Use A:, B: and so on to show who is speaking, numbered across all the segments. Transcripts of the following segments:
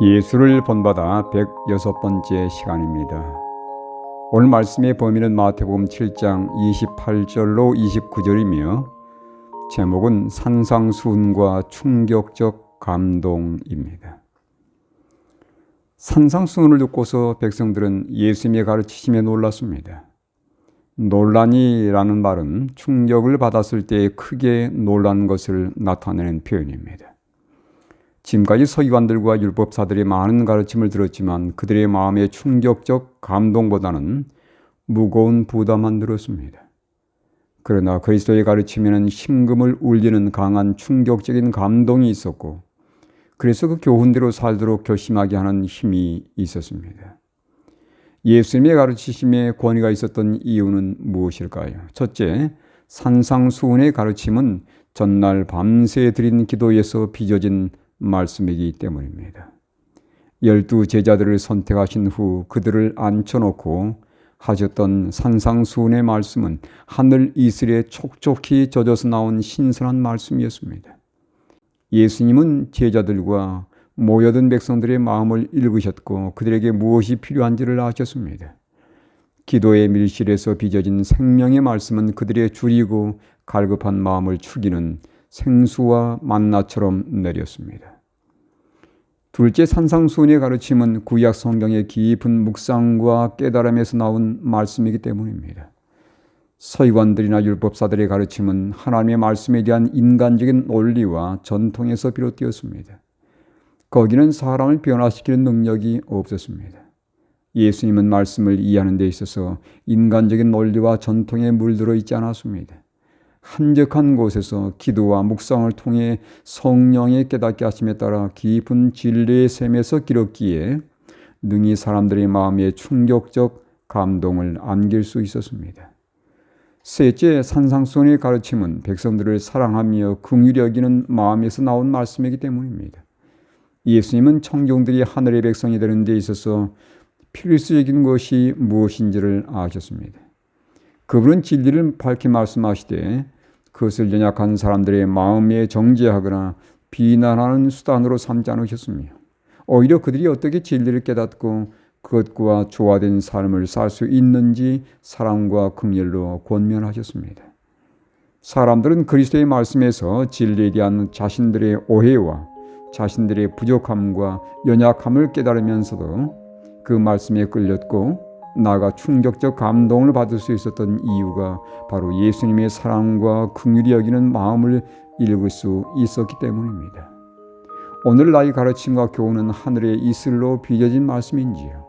A: 예수를 본받아 106번째 시간입니다. 오늘 말씀의 범위는 마태복음 7장 28절로 29절이며 제목은 산상수훈과 충격적 감동입니다. 산상수훈을 듣고서 백성들은 예수님의 가르치심에 놀랐습니다. 논란이라는 말은 충격을 받았을 때 크게 놀란 것을 나타내는 표현입니다. 지금까지 서기관들과 율법사들이 많은 가르침을 들었지만 그들의 마음에 충격적 감동보다는 무거운 부담만 들었습니다. 그러나 그리스도의 가르침에는 심금을 울리는 강한 충격적인 감동이 있었고 그래서 그 교훈대로 살도록 결심하게 하는 힘이 있었습니다. 예수님의 가르치심에 권위가 있었던 이유는 무엇일까요? 첫째, 산상수훈의 가르침은 전날 밤새 드린 기도에서 빚어진 말씀이기 때문입니다. 열두 제자들을 선택하신 후 그들을 앉혀놓고 하셨던 산상수훈의 말씀은 하늘 이슬에 촉촉히 젖어서 나온 신선한 말씀이었습니다. 예수님은 제자들과 모여든 백성들의 마음을 읽으셨고 그들에게 무엇이 필요한지를 아셨습니다. 기도의 밀실에서 빚어진 생명의 말씀은 그들의 줄이고 갈급한 마음을 축이는 생수와 만나처럼 내렸습니다. 둘째 산상수훈의 가르침은 구약 성경의 깊은 묵상과 깨달음에서 나온 말씀이기 때문입니다. 서기관들이나 율법사들의 가르침은 하나님의 말씀에 대한 인간적인 논리와 전통에서 비롯되었습니다. 거기는 사람을 변화시키는 능력이 없었습니다. 예수님은 말씀을 이해하는 데 있어서 인간적인 논리와 전통에 물들어 있지 않았습니다. 한적한 곳에서 기도와 묵상을 통해 성령의 깨닫게 하심에 따라 깊은 진리의 샘에서 기렸기에 능히 사람들의 마음에 충격적 감동을 안길 수 있었습니다. 셋째, 산상손의 가르침은 백성들을 사랑하며 긍휼히 여기는 마음에서 나온 말씀이기 때문입니다. 예수님은 청종들이 하늘의 백성이 되는 데 있어서 필수적인 것이 무엇인지를 아셨습니다. 그분은 진리를 밝히 말씀하시되 그것을 연약한 사람들의 마음에 정죄하거나 비난하는 수단으로 삼지 않으셨으며 오히려 그들이 어떻게 진리를 깨닫고 그것과 조화된 삶을 살 수 있는지 사랑과 긍휼로 권면하셨습니다. 사람들은 그리스도의 말씀에서 진리에 대한 자신들의 오해와 자신들의 부족함과 연약함을 깨달으면서도 그 말씀에 끌렸고 나가 충격적 감동을 받을 수 있었던 이유가 바로 예수님의 사랑과 긍휼히 여기는 마음을 읽을 수 있었기 때문입니다. 오늘 나의 가르침과 교훈은 하늘의 이슬로 빚어진 말씀인지요.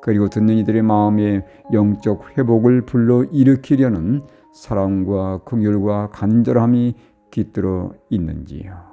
A: 그리고 듣는 이들의 마음에 영적 회복을 불러 일으키려는 사랑과 긍휼과 간절함이 깃들어 있는지요.